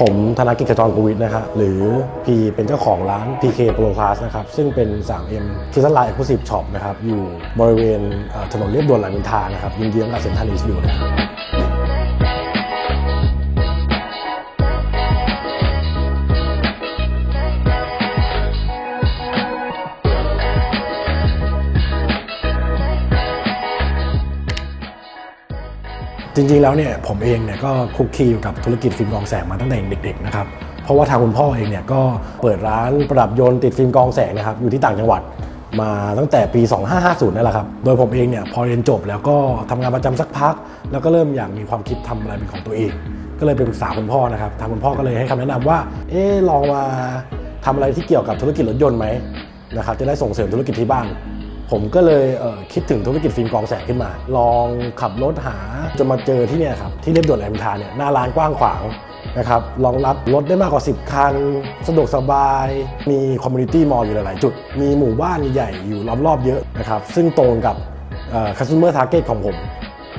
ผมธนกิจจรกวิทนะครับหรือพีเป็นเจ้าของร้าน PK Pro Class นะครับซึ่งเป็น 3M คิสไลน์ Exclusive Shop นะครับอยู่บริเวณถนนเรียบด่วนรามอินทานะครับยิงเยื้องกับเซ็นทรัลอีสต์อยู่นะครับ จริงๆแล้วเนี่ยผมเองเนี่ยก็คุกคีอยู่กับธุรกิจฟิล์มกองแสงมาตั้งแต่เด็กๆนะครับเพราะว่าทางคุณพ่อเองเนี่ยก็เปิดร้านประดับยนต์ติดฟิล์มกองแสงนะครับอยู่ที่ต่างจังหวัดมาตั้งแต่ปี 2550 นั่นแหละครับ โดยผมเองเนี่ยพอเรียนจบแล้วก็ทำงานประจำสักพัก แล้วก็เริ่มอยากมีความคิดทำอะไรเป็นของตัวเอง ก็เลยไปปรึกษาคุณพ่อนะครับ ทางคุณพ่อก็เลยให้คำแนะนำว่า เอ๊ลองมาทำอะไรที่เกี่ยวกับธุรกิจรถยนต์ไหมนะครับ จะได้ส่งเสริมธุรกิจที่บ้าน ผมก็เลยเคิดถึงธุรกิจฟิล์มกองแสงขึ้นมา ลองขับรถหาจนมาเจอที่เนี่ยครับที่เรียบด่วนแหลมทาเนี่ยหน้าร้านกว้างขวางนะครับรองรับรถได้มากกว่า 10 คัน สะดวกสบาย มีคอมมูนิตี้มอลอยู่หลาย ๆ จุด มีหมู่บ้านใหญ่ๆอยู่รอบๆเยอะนะครับ ซึ่งตรงกับเอ่อ customer target ของผม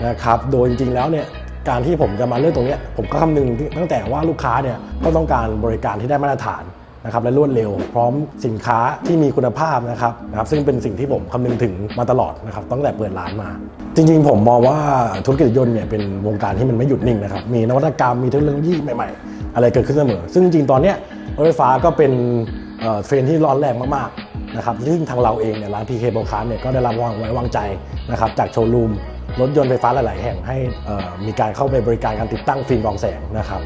นะครับ โดยจริง ๆ แล้วเนี่ย การที่ผมจะมาเลือกตรงเนี้ยผมก็คำนึงตั้งแต่ว่าลูกค้าเนี่ยก็ต้องการบริการที่ได้มาตรฐาน นะครับและรวดเร็ว พร้อมสินค้าที่มีคุณภาพนะครับนะครับ ซึ่งเป็นสิ่งที่ผมคำนึงถึงมาตลอดนะครับตั้งแต่เปิดร้านมา จริง ๆ ผมมองว่าธุรกิจรถยนต์เนี่ยเป็นวงการที่มันไม่หยุดนิ่งนะครับมีนวัตกรรมมีเทคโนโลยีใหม่ๆ อะไรเกิดขึ้นเสมอ ซึ่งจริงๆตอนเนี้ยรถไฟฟ้าก็เป็นเทรนที่ร้อนแรงมากๆนะครับซึ่งทางเราเองเนี่ยร้าน PK โบคาร์เนี่ยก็ได้รับวางไว้วางใจนะครับจากโชว์รูมรถยนต์ไฟฟ้าหลาย ๆ แห่งให้มีการเข้าไปบริการการติดตั้งฟิล์มกองแสงนะครับ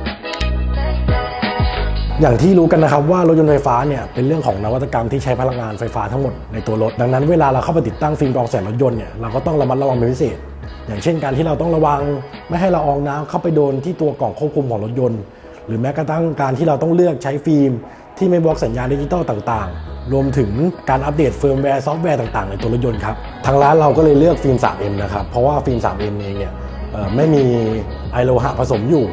อย่างที่รู้กันนะครับว่ารถยนต์ไฟฟ้าเนี่ยเป็นเรื่องของนวัตกรรมที่ใช้พลังงานไฟฟ้าทั้งหมดในตัวรถ ดังนั้นเวลาเราเข้าไปติดตั้งฟิล์มกรองแสงรถยนต์เนี่ยเราก็ต้องระมัดระวังเป็นพิเศษ อย่างเช่นการที่เราต้องระวังไม่ให้ละอองน้ำเข้าไปโดนที่ตัวกล่องควบคุมของรถยนต์ หรือแม้กระทั่งการที่เราต้องเลือกใช้ฟิล์ม ที่ไม่บล็อกสัญญาณดิจิตอลต่างๆ รวมถึงการอัปเดตเฟิร์มแวร์ซอฟต์แวร์ต่างๆ ในตัวรถยนต์ครับทางร้านเราก็เลยเลือกฟิล์ม 3M นะครับเพราะว่าฟิล์ม 3M เองเนี่ยไม่มีไอโลหะผสมอยู่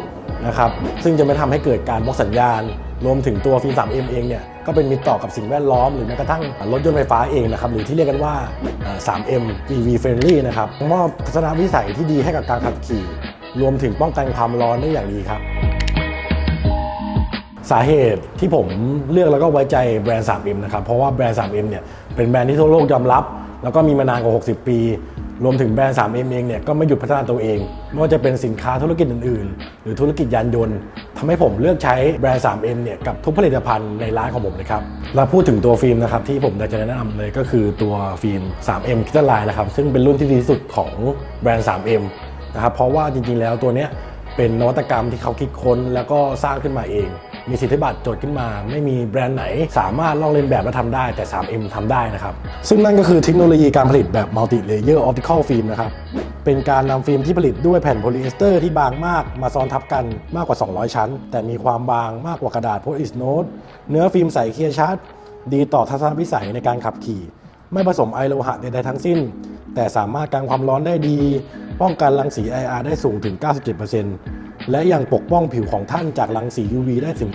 นะครับซึ่งจะไม่ทำให้เกิดการบล็อกสัญญาณ รวมถึงตัวฟิล์ม 3M เองเนี่ยก็เป็นมิตรต่อกับสิ่งแวดล้อม หรือแม้กระทั่งรถยนต์ไฟฟ้าเองนะครับหรือที่เรียกกันว่าเอ่อ 3M EV friendly นะครับมอบทัศนวิสัยที่ดีให้กับการขับขี่ รวมถึงป้องกันความร้อนได้อย่างดีครับสาเหตุที่ผมเลือกแล้วก็ไว้ใจแบรนด์ 3M นะครับ เพราะว่าแบรนด์ 3M เนี่ยเป็นแบรนด์ที่ทั่วโลกยอมรับ แล้วก็มีมานานกว่า 60 ปี รวมถึงแบรนด์ 3M เองเนี่ยก็ไม่หยุดพัฒนาตัวเอง ไม่ว่าจะเป็นสินค้าธุรกิจอื่น ๆ หรือธุรกิจยานยนต์ ทำให้ผมเลือกใช้แบรนด์ 3M เนี่ยกับทุกผลิตภัณฑ์ในร้านของผมเลยครับแล้วพูดถึงตัวฟิล์มนะครับที่ผมอยากจะแนะนำเลยก็คือตัวฟิล์ม 3M คิตไลน์นะครับซึ่งเป็นรุ่นที่ดีที่สุดของแบรนด์ 3M นะครับเพราะว่าจริงๆแล้วตัวเนี้ยเป็นนวัตกรรมที่เขาคิดค้นแล้วก็สร้างขึ้นมาเอง มีสิทธิบัตรจดขึ้นมา ไม่มีแบรนด์ไหน สามารถลอกเลียนแบบและทำได้แต่ 3M ทำได้นะครับ ซึ่งนั่นก็คือเทคโนโลยีการผลิตแบบ multi layer optical film นะครับ เป็นการนำฟิล์มที่ผลิตด้วยแผ่นโพลีเอสเตอร์ที่บางมากมาซ้อนทับกันมากกว่า 200 ชั้น แต่มีความบางมากกว่ากระดาษโพลีสโนตเนื้อฟิล์มใสเคลียร์ชัด ดีต่อทัศนวิสัยในการขับขี่ ไม่ผสมไอโลหะใดๆทั้งสิ้น แต่สามารถกันความร้อนได้ดี ป้องกันรังสี IR ได้สูงถึง 97%และยังปกป้องผิวของท่านจากรังสี UV ได้ถึง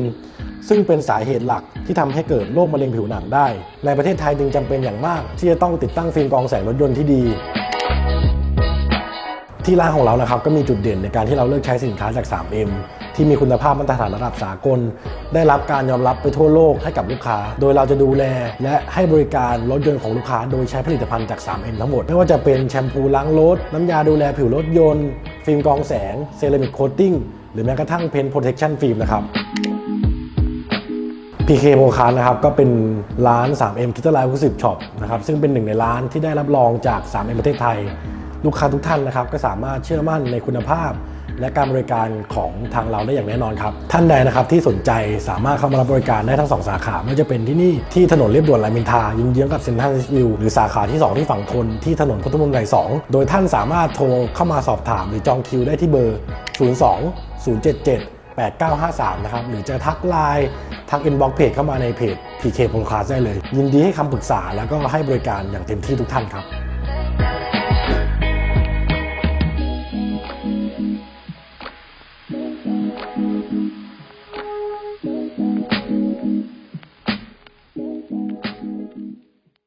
99%ซึ่งเป็นสาเหตุหลักที่ทำให้เกิดโรคมะเร็งผิวหนังได้ ในประเทศไทยจึงจำเป็นอย่างมาก ที่จะต้องติดตั้งฟิล์มกรองแสงรถยนต์ที่ดี ที่ร้านของเรานะครับก็มีจุดเด่นในการที่เราเลือกใช้สินค้าจาก 3M ที่มีคุณภาพมาตรฐานระดับสากล ได้รับการยอมรับไปทั่วโลกให้กับลูกค้า โดยเราจะดูแล และให้บริการรถยนต์ของลูกค้า โดยใช้ผลิตภัณฑ์จาก 3M ทั้งหมด ไม่ว่าจะเป็นแชมพูล้างรถ น้ำยาดูแลผิวรถยนต์ ฟิล์มกรองแสง เซรามิกโคตติ้ง หรือแม้กระทั่งเพนโปรเทคชั่นฟิล์มนะครับ PK โ o คานนะครับก็เป็นร้าน 3M คิตไลน์คูสิบช็อปนะครับซึ่งเป็นหนึ่งในร้านที่ได้รับรองจาก 3M ประเทศไทย ลูกค้าทุกท่านนะครับก็สามารถเชื่อมั่นในคุณภาพ และการบริการของทางเราได้อย่างแน่นอนครับ ท่านใดนะครับที่สนใจสามารถเข้ามารับบริการได้ทั้งสองสาขาไม่ว่าจะเป็นที่นี่ที่ถนนเรียบด่วนรามอินทรายิงเยื้องกับเซ็นทรัลวิวหรือสาขาที่ 2 ที่ฝั่งทนที่ถนนพุทธมณฑลสองโดยท่านสามารถโทรเข้ามาสอบถามหรือจองคิวได้ที่เบอร์ 02 077 8953 นะครับ หรือจะทักไลน์ทักอินบ็อกเพจเข้ามาในเพจ PK p o d c a s t ได้เลย ยินดีให้คำปรึกษาแล้วก็ให้บริการอย่างเต็มที่ทุกท่านครับ